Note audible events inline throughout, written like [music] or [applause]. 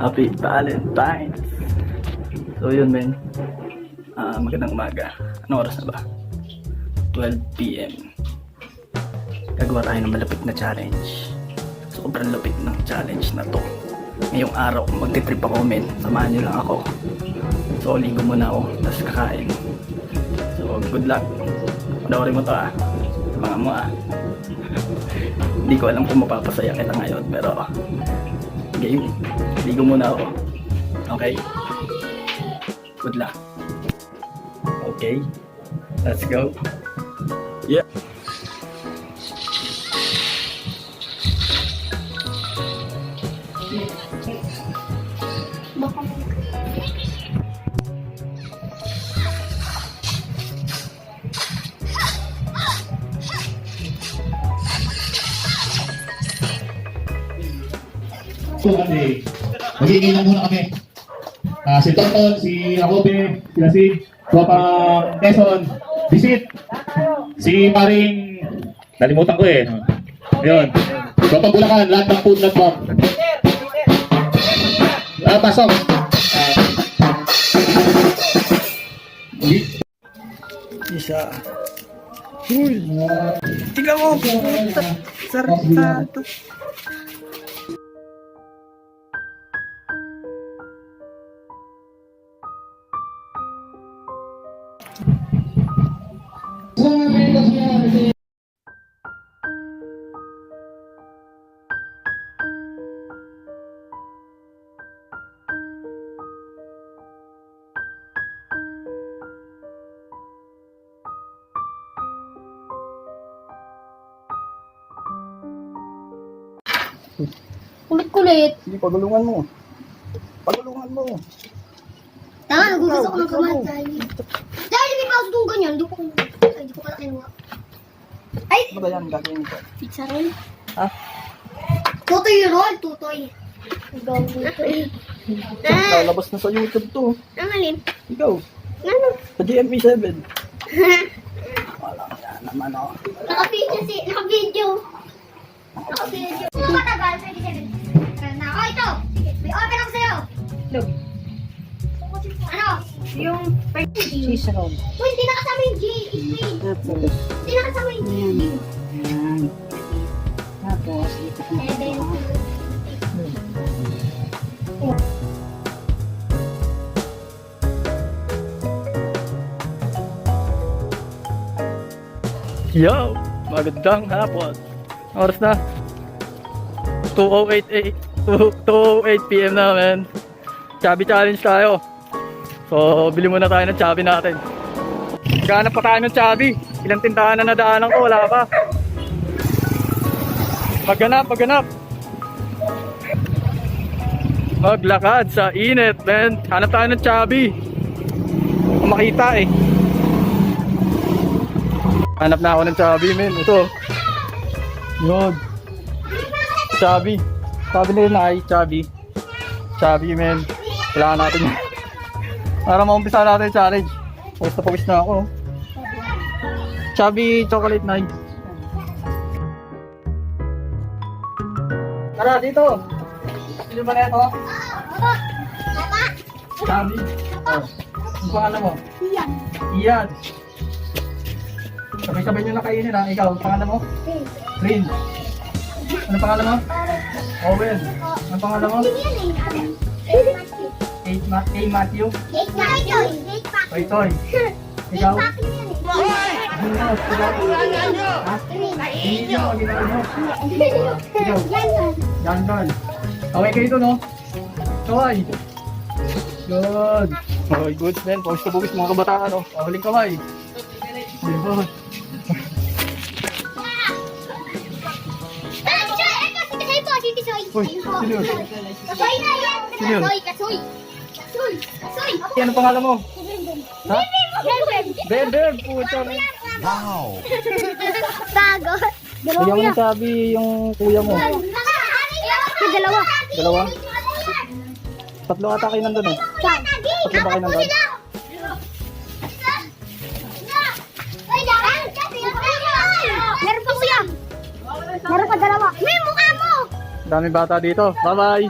Happy Valentine's! So yun men, Ah, magandang umaga. Anong oras na ba? 12pm. Gagawa tayo ng malapit na challenge. Sobrang lapit ng challenge na to. Ngayong araw, magtitrip ako men. Samahan nyo lang ako. So, ligo muna ako, tapos kakain. So, good luck. Panoorin mo to ah. Mga mo ah. [laughs] Hindi ko alam kung mapapasaya kita ngayon, pero game. Ligo muna ako. Okay? Good luck. Okay? Let's go. Yeah. Magiging lang muna kami. Ah, si Tonton, si Akobe, si Lasig, Papa Quezon, Bisit, si Paring, nalimutan ko eh. Ayun. Papa Bulacan, lahat ng food network. Ah, pasok. Isa. Uy! Tingnan mo! Puta! Sartado! Pagulungan mo. Pagulungan mo. Tama, nagugas ako ng kamatay. Dahil may paso itong ganyan, hindi ko, ay, hindi ko pala kinuha. Ay, Ano ba yan gagawin ko? pizza roll. Ha? Tutoy roll, tutoy. Tutoy. Ah, Lalabas na sa YouTube to. ang alin? Ikaw, Ano? sa GMP7. [laughs] Wala ka naman oh. Naka-video si, naka-video. Naka-video. Ito matagal, 27. Na, oh, ito. May open ako sa'yo. Look, Ano? yung roll. Uy, hindi nakasama yung G. Tapos, Hindi nakasama yung G. yan. Tapos, ito ko Eh, then, Yo! Magandang hapon. Oras na. 2.08 2.08 p.m. na, man. Chubby challenge tayo. So, bili muna tayo ng chubby natin. Maghanap pa tayo ng chubby. Ilang tindahan na nadaanan ko, wala pa. Maghanap, maghanap. Maglakad sa init, man. Hanap tayo ng chubby. Makita eh. Hanap na ako ng chubby, men. Ito. Yun. Chubby. Sabi nila na ay chubby. Chubby, men. Kailangan natin yan. [laughs] Para maumpisa natin yung challenge. Pawis na pawis na ako. Chubby chocolate night. Tara, dito. Sino ba na ito? Chubby. Oh. Ang pangalan mo? Iyan. Iyan. Sabay-sabay nyo na kainin ha. Ikaw, ang pangalan mo? Rin. Ano pangalan mo? Owen. Ano pangalan mo? Kate Ma Kay Matthew. Eight Matthew. Toy Toy. Ikaw? mo? Ikaw? Ha? Mo. Ginagawa mo. Ikaw? Doon. Kaway kayo doon, no? Kaway. Good. Okay, good man. Pawis na pawis mga kabataan, no? Kahuling kaway. Good. Uy, sino yun? Kasoy na yan. Sino yun? Kasoy, Kasoy. Kasoy, Kasoy. Yan ang pangalan mo? Ha? Ben, Ben, Ben. Pucha, man. Bago. Dalawa mo sabi yung kuya mo. Yung dalawa. Dalawa? Tatlo ata kayo nandun eh. Saan? Tatlo ba kayo nandun? Meron pa kuya. Meron pa dalawa. May mukha mo. Dami bata dito. Bye-bye.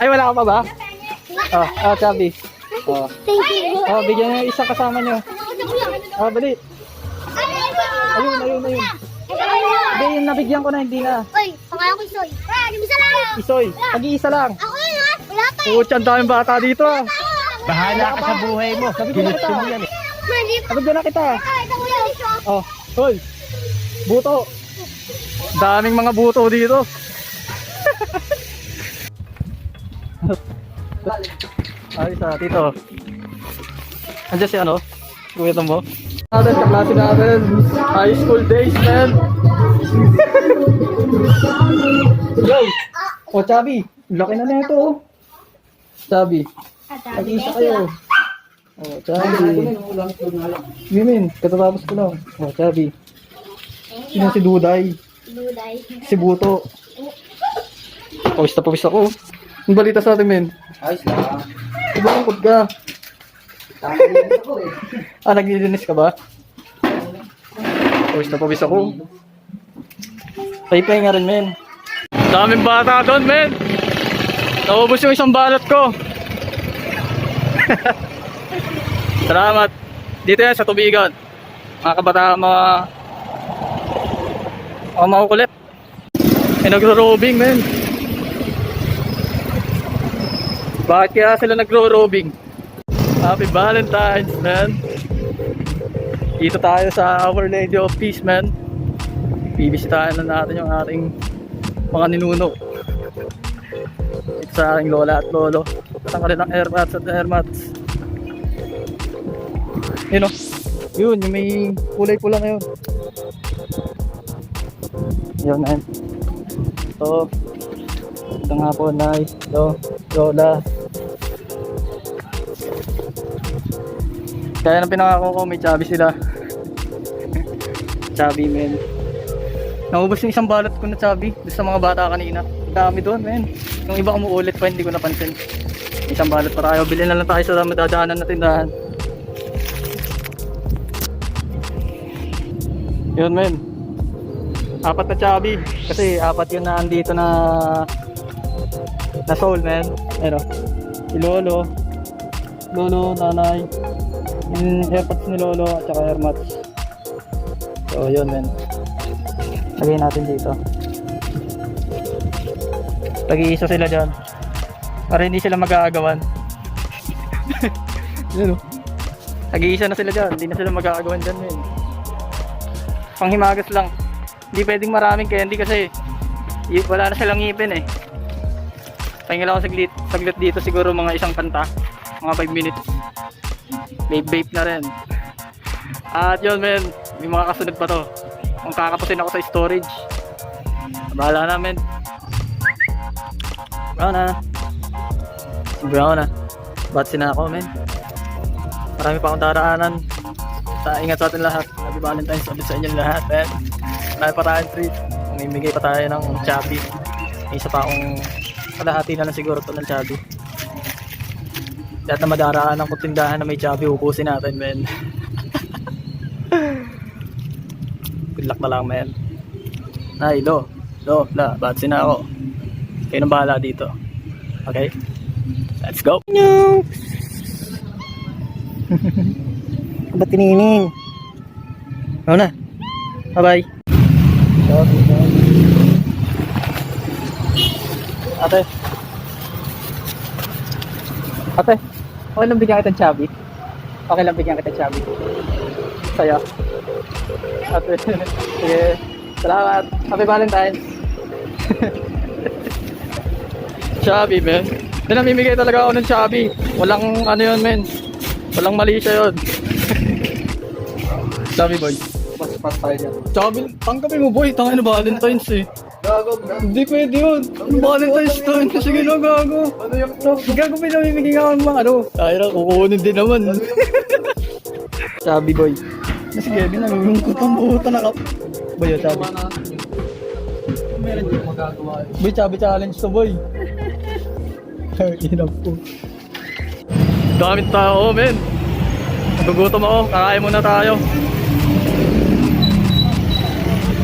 Ay, wala ka pa ba? Oh, ah, Chabi. Oh. Thank you. Oh, bigyan niyo yung isa kasama niyo. Ah, bali. Ayun, ayun, ayun. Hindi, yung nabigyan ko na, hindi na. Uy, pangalan ko Isoy. Ah, isa lang. Isoy, pag-iisa lang. Ako yun ha. Wala pa. Pucha, ang daming bata dito ah. Bahala ka sa buhay mo. Nabigyan na kita. Mali pa. Nabigyan na kita. Ko. Oh, hoy. Buto. Daming mga buto dito. Ayos ah, dito. Andiyan si ano? Kuya mo. Natin, kaklase natin. High school days, man. Yo! O, oh, Chabi. Laki na nito. oh. Chabi. Mag-isa kayo. Oh, Chabi. Mimin, katatapos ko lang. Oh, Chabi. Sino si Duday? Duday. Si Buto. Pawis na pawis ako. Ang balita sa atin, men. Ayos lang. Ibangkod ka. [laughs] ah, naglilinis ka ba? Pawis na pawis ako. Paypay nga rin, men. Daming bata doon, men. Naubos yung isang balot ko. [laughs] Salamat. Dito yan sa tubigan. Mga kabataan, mga mga makukulit. Eh, nagro-robing, men. Bakit kaya sila nagro-robing? Happy Valentine's, man. Dito tayo sa Our Lady of Peace, man. Bibisitahin na natin yung ating mga ninuno. Sa aking lola at lolo. At ang kanilang airmats at airmats. Yun o. Yun, yung may kulay pula ngayon. Yun, man. So, ito nga po, nice. Ito, lola. Kaya nang pinangako ko, may chubby sila. [laughs] chubby, men. Naubos yung isang balot ko na chubby doon sa mga bata kanina. Dami doon, men. Yung iba umuulit pa, hindi ko napansin. Isang balot pa tayo. Bilhin na lang tayo sa madadaanan na tindahan. Yun, men. Apat na chubby. Kasi apat yun na andito na na soul, men. Ano? Si Lolo. Lolo, nanay. Yung airpods ni Lolo at saka airmats. So, yun, men. Lagay natin dito. Tag-iisa sila dyan. Para hindi sila mag-aagawan. [laughs] yun, oh. Tag-iisa na sila dyan. Hindi na sila mag-aagawan dyan, men. Panghimagas lang. Hindi pwedeng maraming candy kasi wala na silang ngipin eh. Pahinga lang ako saglit, saglit dito siguro mga isang kanta. Mga 5 minutes. Vape vape na rin. At yun men, may mga kasunod pa to. Kung kakapusin ako sa storage. Bahala na men. Brown na. Brown na. Batsi na ako men. Marami pa akong daraanan. Sa ingat sa atin lahat. Happy Valentine's ulit sa inyo lahat men. Marami pa tayong treat. Mamimigay pa tayo ng chubby. Isa pa akong kalahati na lang siguro to ng chubby. Lahat na madaraan ng tindahan na may chubby, ubusin natin, men. [laughs] Good luck na lang, men. Ay, lo. Lo, la, batsi na ako. Kayo nang bahala dito. Okay? Let's go! No! Ba't tinining? Ano na? Bye-bye. Ate. Ate, okay lang bigyan kita ng chubby? Okay lang bigyan kita ng chubby? Sa'yo? Ate, [laughs] sige. Salamat. Happy Valentine's. [laughs] chubby, men. Hindi namimigay talaga ako ng chubby. Walang ano yun, men. Walang mali siya yun. [laughs] chubby boy. Pas-pas tayo dyan. Chubby, tanggapin mo boy. Tangin na Valentine's eh. Gago. Hindi pwede yun. Valentine's time. Sige na, gago. Ano yung no? Gago pinamimigay ako ng mga ano. Ay na, kukunin din naman. Sabi boy. Na si Kevin, nalulungkot ang buta na kap. Boy, oh, sabi. Meron din magagawa. Boy, sabi challenge to boy. Inap po. Daming tao, men. Nagugutom ako. Kakain muna tayo.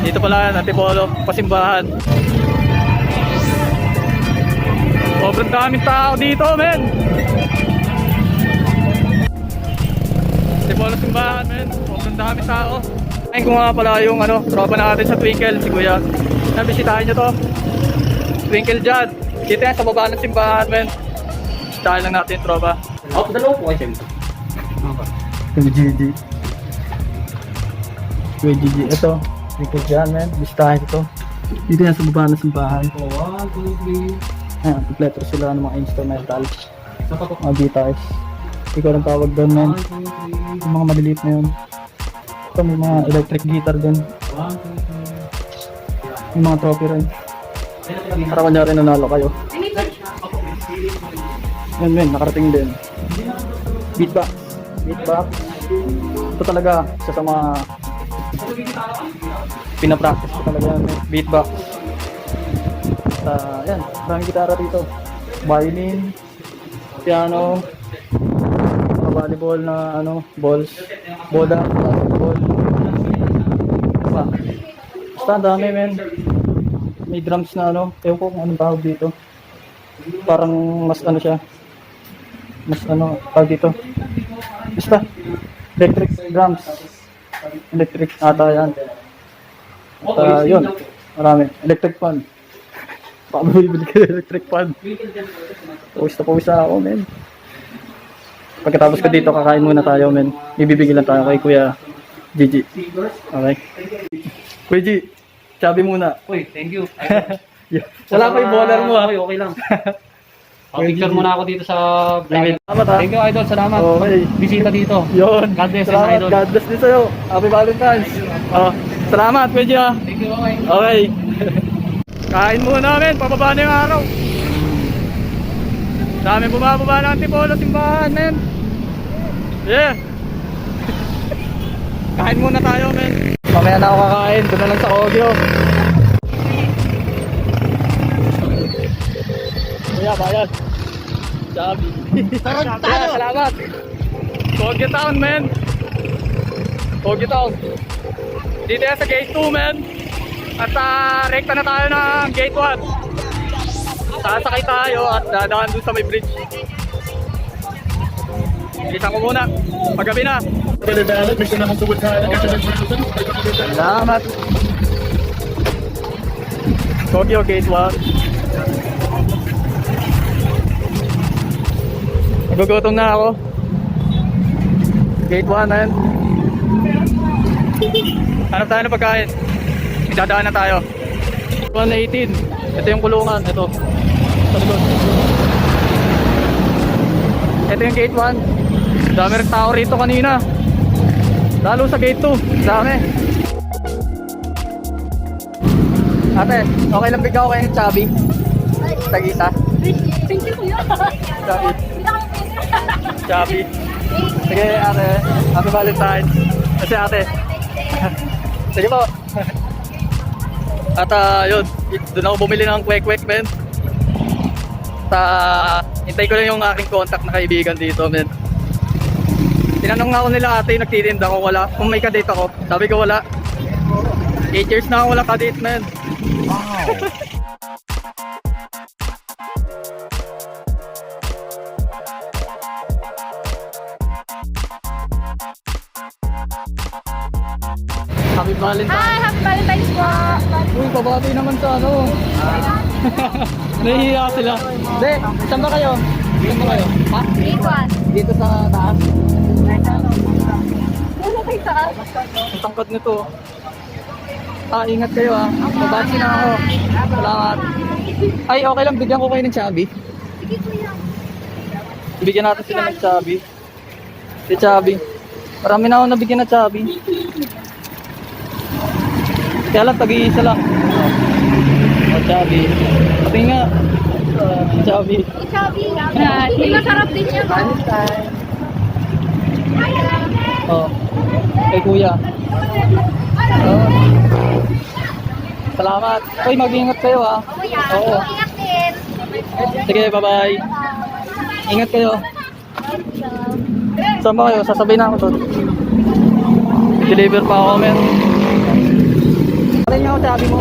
Dito pala yan, Antipolo, pasimbahan. Sobrang daming tao dito, men. Tipolo simbahan, men. Sobrang daming tao. Ayun ko nga pala yung ano, tropa natin sa Twinkle, si Kuya. Nabisitahin nyo to. Twinkle dyan. Dito yan sa baba ng simbahan, men. Bisitahin lang natin yung tropa. Ako, dalawa po kayo siyempre. Gigi. Kuya Gigi. Ito. Twinkle dyan, men. Bisitahin ito. Dito yan sa baba ng simbahan. Oh, one, two, three. Ayan, kompleto sila ng mga instrumental. Mga guitars. Ikaw ang tawag doon, three. Yung mga maliliit na yun. Ito may mga electric guitar three. Yung mga trophy rin. Para kunyari nanalo kayo. Yan men, nakarating din. Beatbox. Beatbox. Ito talaga, isa sa mga pinapractice ko talaga yan. men. Beatbox. At uh, yan, maraming gitara rito. Violin, piano, mga volleyball na ano, balls, bola, basketball. Pa. Basta dami men. May drums na ano, ewan ko kung anong tawag dito. Parang mas ano siya. Mas ano, tawag dito. Basta, electric drums. Electric ata yan. At uh, yun, marami. Electric fan. [laughs] Baka bumibili ka ng electric fan. Pawis na pawis na ako, men. Pagkatapos ko dito, kakain muna tayo, men. Ibibigay lang tayo kay Kuya Gigi. Okay. Kuya G, sabi muna. Uy, thank you. [laughs] [laughs] Wala pa yung bowler mo ah. Okay, okay lang. Pa-picture muna ako dito sa vlog. salamat ah. Thank you, Idol. Salamat. Okay. Bisita dito. Yun. God bless, Salamat. Idol. God bless din sa'yo. Happy Valentine's. Oh, salamat, ah. Thank you, okay. Okay. Kain muna namin, pababa na yung araw. Dami bumababa ng antipolo simbahan, men. Yeah. [laughs] Kain muna tayo, men. Mamaya na ako kakain, doon na lang sa Ogyo. Kuya, bayad. Sabi. Tarantado! Salamat. Ogyo Town, men. Ogyo Town. Dito sa gate 2, men. At uh, rekta na tayo ng gate 1. Sasakay tayo at dadaan dun sa may bridge. Bilisan ko muna. Paggabi na. Salamat. Tokyo Gate 1. Nagugutom na ako. Gate 1 na yan. Hanap tayo ng pagkain. Idadaan na tayo. 118. Ito yung kulungan. Ito. Sa likod. Ito yung gate 1. Dami rin tao rito kanina. Lalo sa gate 2. Dami. Ate, okay lang bigyan ko kayo ng chubby? Tag-isa? Thank you, kuya. Chubby. [laughs] Chubby. Sige ate, happy Valentine's. Kasi ate. Sige po. At ah, yun, doon ako bumili ng kwek-kwek, men. At ah, hintay ko lang yung aking contact na kaibigan dito, men. Tinanong nga ako nila ate, nagtitinda ko, wala. Kung may kadate ako, sabi ko wala. 8 years na ako wala kadate, men. [laughs] Happy Valentine's. Hi, happy Valentine's po! Uy, babati naman sa ano. [laughs] Nahihiya sila. Hindi, saan ba kayo? Saan ba kayo? Ha? 1. Dito sa taas. Ano kayo taas? Ang tangkad nito. Ah, ingat kayo ah. Babati na ako. Salamat. Ay, okay lang. Bigyan ko kayo ng chubby. Sige kuya. Bigyan natin sila ng chubby. Si chubby. Marami na ako nabigyan ng chubby. Kaya lang, tag-iisa lang. Oh, chubby. Pati nga. Chubby. Sabi. Hindi masarap din yan. Oh. Kay kuya. Oh. Salamat. Uy, mag-ingat kayo. Kuya, Oo. ingat din. Sige, bye-bye. Ingat kayo. Saan ba kayo? Sasabay na ako doon. Deliver pa ako, men. Niyo ako sabi mo.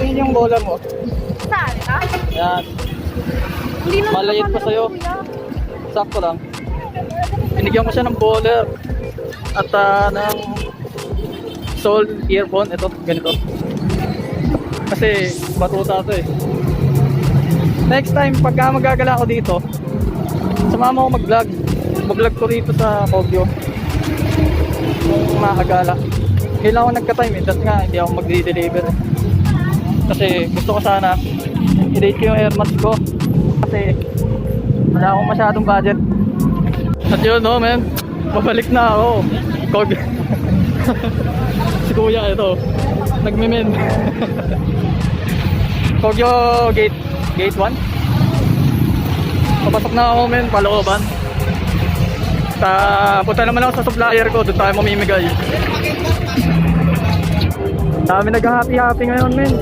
Tingin yung bola mo. Saan ka? Yan. Hindi na Malayit pa sa'yo. Sakto lang. Binigyan ko siya ng bowler at ah, ng soul earphone. Ito, ganito. Kasi batuta to eh. Next time, pagka magagala ako dito, sumama ko mag-vlog. Mag-vlog ko rito sa Kogyo. Kung makagala. Kailangan ko nagka-time eh. Dahil nga, hindi ako mag-deliver eh. Kasi gusto ko sana i-date ko yung air mask ko. Kasi wala akong masyadong budget. At yun, no, man. Babalik na ako. Kog. [laughs] si kuya, ito. Nagme-men. [laughs] Kogyo gate gate 1. Papasok na ako, men, palooban. Ta punta naman ako sa supplier ko, doon tayo mamimigay. Dami nag-happy-happy ngayon, men.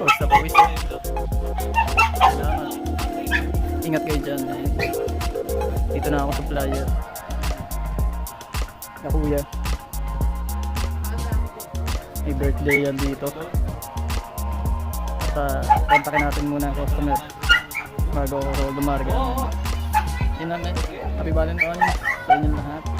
Oh, sa pawis na. Ingat kayo dyan. Eh. Dito na ako sa flyer. Na kuya. May birthday yan dito. Uh, kontakin natin muna ang customer bago ako lumarga. Yun namin. Happy Valentine sa inyong lahat.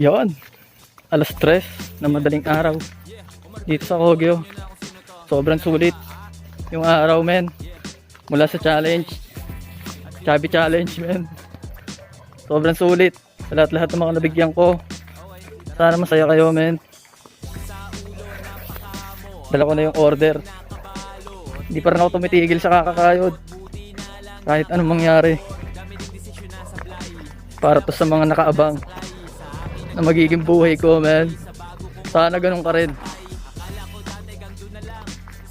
Yon. Alas 3 na madaling araw. Dito sa Kogyo. Sobrang sulit. Yung araw, men. Mula sa challenge. Chubby challenge, men. Sobrang sulit. Sa lahat-lahat ng mga nabigyan ko. Sana masaya kayo, men. Dala ko na yung order. Hindi pa rin ako tumitigil sa kakakayod. Kahit anong mangyari. Para to sa mga nakaabang na magiging buhay ko, man. Sana ganun ka rin.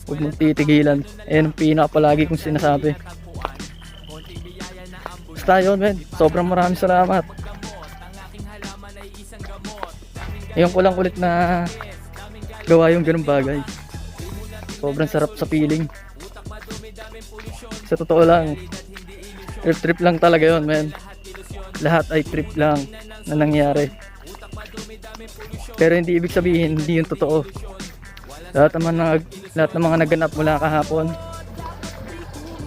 Huwag mong titigilan. Ayan ang pinakapalagi kong sinasabi. Basta yun, man. Sobrang maraming salamat. Ngayon ko lang ulit na gawa yung ganung bagay. Sobrang sarap sa feeling. Sa totoo lang, trip-trip lang talaga yun, man. Lahat ay trip lang na nangyari. Pero hindi ibig sabihin hindi yung totoo. Lahat naman nag lahat ng mga naganap mula kahapon.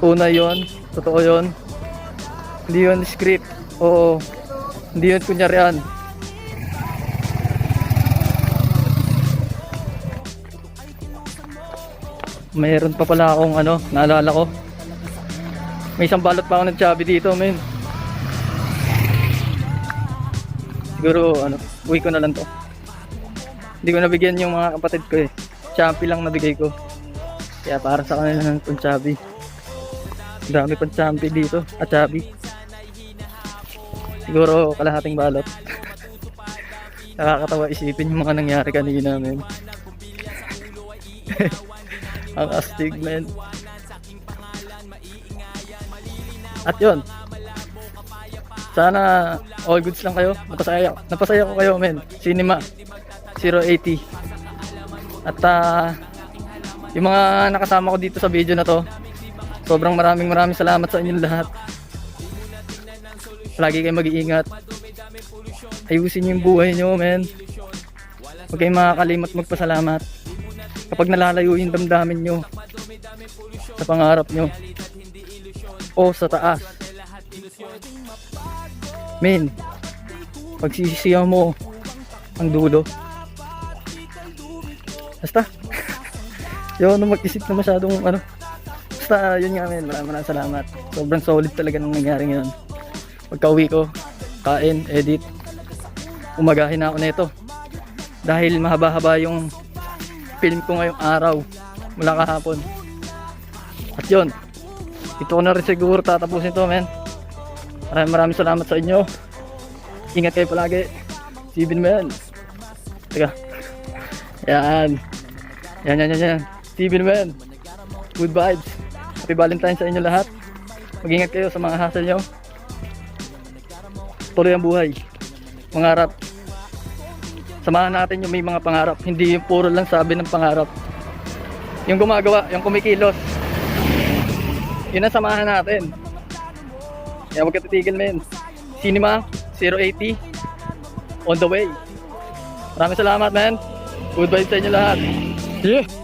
Una 'yon, totoo 'yon. Hindi 'yon script. Oo. Hindi 'yon kunyarian. Mayroon pa pala akong ano, naalala ko. May isang balot pa ako ng chubby dito, men. Siguro, ano, uwi ko na lang to. Hindi ko nabigyan yung mga kapatid ko eh. Champi lang nabigay ko. Kaya para sa kanila ng chubby. Dami pang champi dito. At chubby. Siguro kalahating balot. [laughs] Nakakatawa isipin yung mga nangyari kanina, men. [laughs] Ang astig, men. At yun. Sana all goods lang kayo. Napasaya, napasaya ko kayo, men. Cinema 080. At ah, yung mga nakasama ko dito sa video na to, sobrang maraming maraming salamat sa inyong lahat. Lagi kayong mag-iingat. Ayusin yung buhay niyo, men. Huwag kayong makakalimot magpasalamat. Kapag nalalayo yung damdamin nyo sa pangarap nyo o sa taas. Men, pagsisisiyaw mo ang dulo. Basta, yun, no, mag-isip na masyadong ano. Basta, yun nga men, maraming maraming salamat. Sobrang solid talaga nang nangyari ngayon. Pagka uwi ko, kain, edit, umagahin na ako nito. Dahil mahaba-haba yung film ko ngayong araw mula kahapon. At yun, ito ko na rin siguro tatapusin to men. Maraming maraming salamat sa inyo. Ingat kayo palagi. Sibin yan. Teka. Yan. Yan, yan, yan, yan. Steven man. Good vibes. Happy Valentine sa inyo lahat. Mag-ingat kayo sa mga hassle nyo. Tuloy ang buhay. Mangarap. Samahan natin yung may mga pangarap. Hindi yung puro lang sabi ng pangarap. Yung gumagawa, yung kumikilos. Yun ang samahan natin. Kaya huwag ka titigil men. Cinema 080 on the way. Maraming salamat man. Good vibes sa inyo lahat. Yeah.